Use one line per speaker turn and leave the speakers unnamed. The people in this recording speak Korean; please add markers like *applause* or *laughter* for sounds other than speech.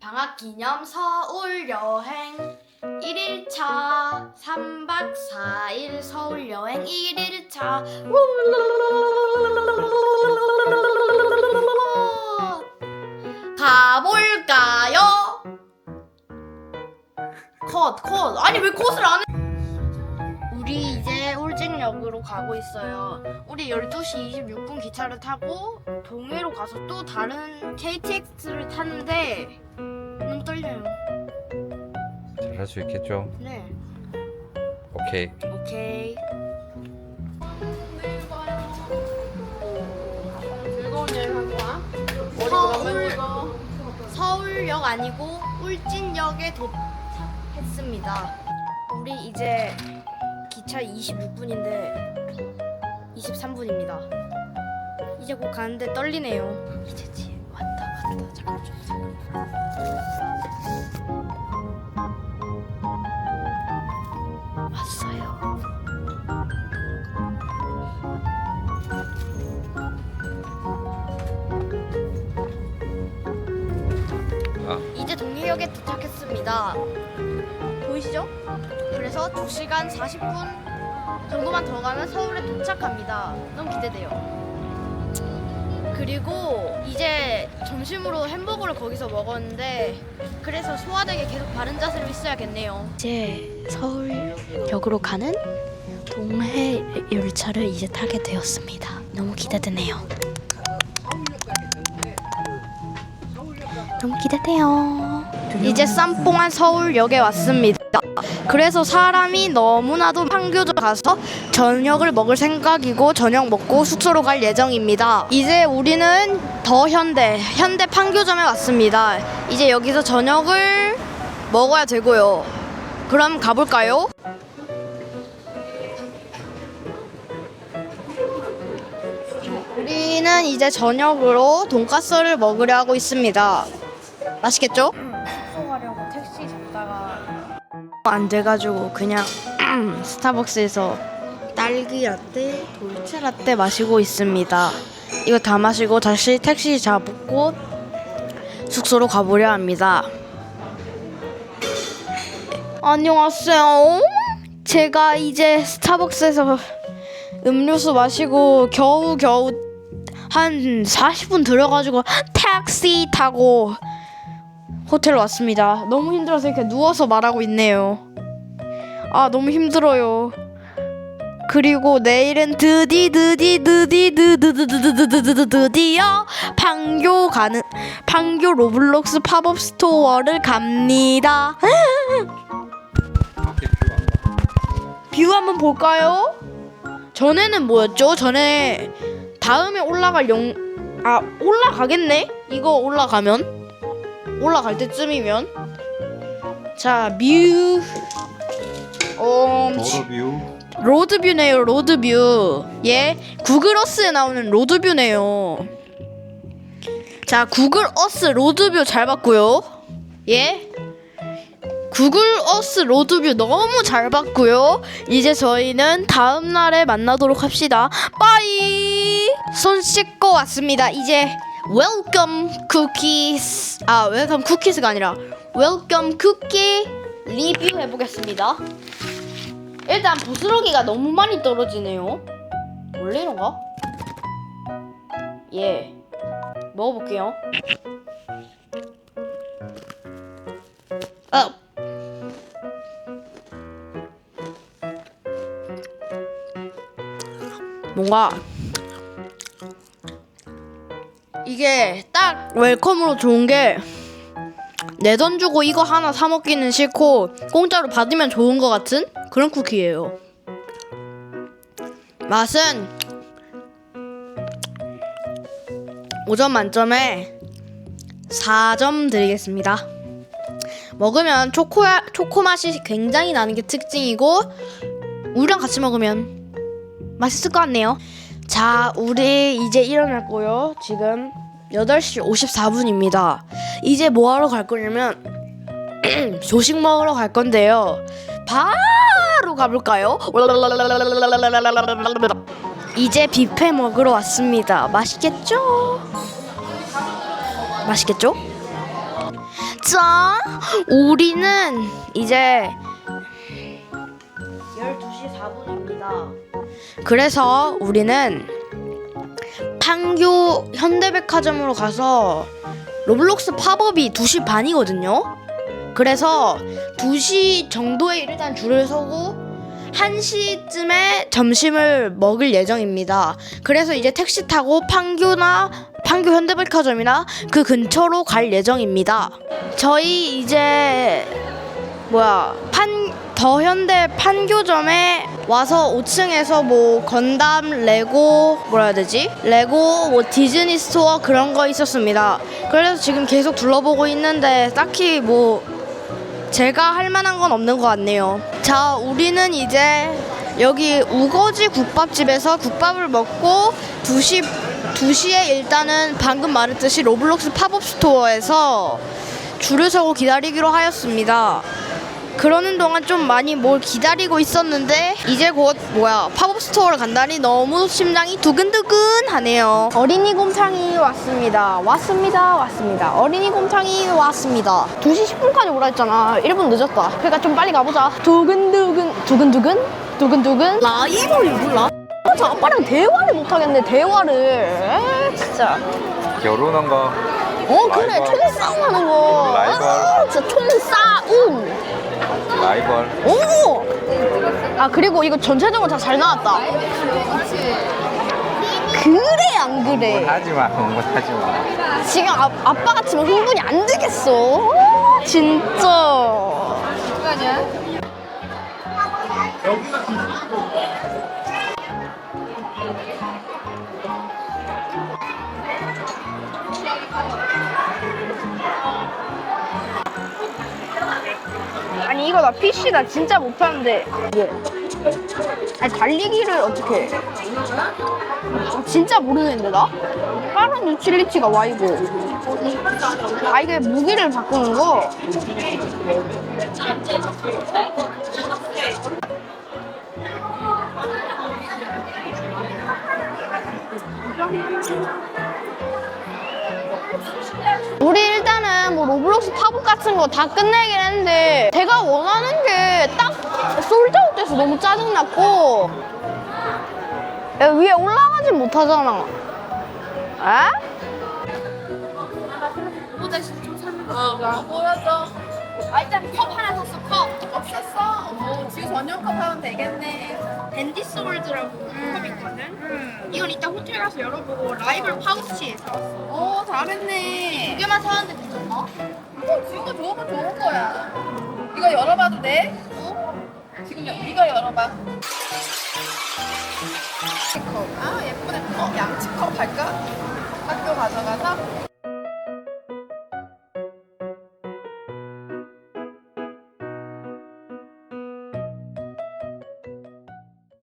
방학 기념 서울 여행 1일차 3박 4일 서울 여행 1일차 가볼까요? 컷, 컷. 아니 왜 컷을 안 해? 우리 이제 울진역으로 가고 있어요. 우리 12시 26분 기차를 타고 동해로 가서 또 다른 KTX를 타는데
할 수 있겠죠?
네.
오케이.
오케이.
즐거운 여행 한 거야?
서울 서울역 아니고 울진역에 도착했습니다. 우리 이제 기차 26분인데 23분입니다. 이제 곧 가는데 떨리네요. 이제 지 왔다 왔다 잠깐 좀 도착했습니다. 보이시죠? 그래서 2시간 40분 정도만 더 가면 서울에 도착합니다. 너무 기대돼요. 그리고 이제 점심으로 햄버거를 거기서 먹었는데 그래서 소화되게 계속 바른 자세로 있어야겠네요. 이제 서울역으로 가는 동해 열차를 이제 타게 되었습니다. 너무 기대되네요. 너무 기대돼요. 이제 쌈뽕한 서울역에 왔습니다. 그래서 사람이 너무나도 판교도 가서 저녁을 먹을 생각이고 저녁 먹고 숙소로 갈 예정입니다. 이제 우리는 더 현대, 현대 판교점에 왔습니다. 이제 여기서 저녁을 먹어야 되고요. 그럼 가볼까요? 우리는 이제 저녁으로 돈가스를 먹으려 하고 있습니다. 맛있겠죠? 안 돼가지고 그냥 *clears throat* 스타벅스에서 딸기 라떼, 돌체 라떼 마시고 있습니다. 이거 다 마시고 다시 택시 잡고 숙소로 가보려 합니다. 안녕하세요. 제가 이제 스타벅스에서 음료수 마시고 겨우 겨우 한 40분 들어가지고 택시 타고 호텔 왔습니다. 너무 힘들어서 이렇게 누워서 말하고 있네요. 아 너무 힘들어요. 그리고 내일은 드디 드디 드디 드드드드드드드드 드디어 판교 가는 판교 로블록스 팝업 스토어를 갑니다. *laughs* 뷰 한번 볼까요? 전에는 뭐였죠? 전에 다음에 올라갈 영... 아 올라가겠네? 이거 올라가면? 올라갈 때쯤이면. 자 뮤... 어...
도로뷰.
로드뷰네요 로드뷰. 예 구글어스에 나오는 로드뷰네요. 자 구글어스 로드뷰 잘 봤고요. 예. 구글어스 로드뷰 너무 잘 봤고요. 이제 저희는 다음 날에 만나도록 합시다. 빠이! 손 씻고 왔습니다 이제 웰컴 쿠키스 아 웰컴 쿠키스가 아니라 웰컴 쿠키 리뷰 해보겠습니다 일단 부스러기가 너무 많이 떨어지네요. 원래 이런가? 예. 먹어볼게요. 아. 뭔가 이게 딱 웰컴으로 좋은 게 내 돈 주고 이거 하나 사 먹기는 싫고 공짜로 받으면 좋은 것 같은 그런 쿠키예요. 맛은 5점 만점에 4점 드리겠습니다. 먹으면 초코 초코 맛이 굉장히 나는 게 특징이고 우유랑 같이 먹으면 맛있을 것 같네요. 자, 우리 이제 일어났고요. 지금 8시 54분입니다. 이제 뭐 하러 갈 거냐면 *clears throat* 조식 먹으러 갈 건데요. 바로 가볼까요? 이제 뷔페 먹으러 왔습니다. 맛있겠죠? 맛있겠죠? 자, 우리는 이제 12시 4분입니다. 그래서 우리는 판교 현대백화점으로 가서 로블록스 팝업이 2시 반이거든요. 그래서 2시 정도에 일단 줄을 서고 1시쯤에 점심을 먹을 예정입니다. 그래서 이제 택시 타고 판교나 판교 현대백화점이나 그 근처로 갈 예정입니다. 저희 이제 뭐야 판 더현대 판교점에 와서 5층에서 뭐 건담 레고 뭐라 해야 되지? 레고 뭐 디즈니 스토어 그런 거 있었습니다. 그래서 지금 계속 둘러보고 있는데 딱히 뭐 제가 할 만한 건 없는 것 같네요. 자 우리는 이제 여기 우거지 국밥집에서 국밥을 먹고 2시 2시에 일단은 방금 말했듯이 로블록스 팝업 스토어에서 줄을 서고 기다리기로 하였습니다. 그러는 동안 좀 많이 뭘 기다리고 있었는데 이제 곧 뭐야 팝업 스토어를 간다니 너무 심장이 두근두근하네요. 어린이 곰탕이 왔습니다. 왔습니다. 왔습니다. 어린이 곰탕이 왔습니다. 2시 10분까지 오라 했잖아. 1분 늦었다. 그러니까 좀 빨리 가보자. 두근두근 두근두근 두근두근 라이벌이 몰라? 저 아빠랑 대화를 못하겠네 대화를 에이, 진짜
결혼한 거
어 그래
라이벌.
총 싸움 하는 거
라이벌.
아, 진짜 총 싸움
라이벌
오! 아 그리고 이거 전체적으로 다 잘 나왔다. 그래 안 그래?
하지마 흥분하지마
지금 아, 아빠 같으면 흥분이 안 되겠어. 어, 진짜. 아니 이거 나 PC 나 진짜 못하는데 왜? 아니 달리기를 어떻게 해? 아, 진짜 모르겠는데 나? 빠른 유틸리티가 Y고 아 이게 무기를 바꾸는 거? 같은 거 다 끝내긴 했는데 제가 원하는 게 딱 솔드아웃 돼서 너무 짜증났고 야, 위에 올라가지 못하잖아 에?
어, 보여줘. 아, 일단 컵 하나 샀어, 컵. 없었어? 어, 지금 전용 컵 하면 되겠네. 댄디 소울드라고 컵 있거든? 이건 이따 호텔 가서 열어보고 라이벌 파우치에 사왔어. 오, 잘했네. 두 개만 사왔는데 괜찮나? 어, 지금 좋으면 좋은 거야. 이거 열어봐도 돼? 어? 지금 여- 이거 열어봐. 컵. 아, 예쁘네. 어, 양치컵 할까? 학교 가져가서?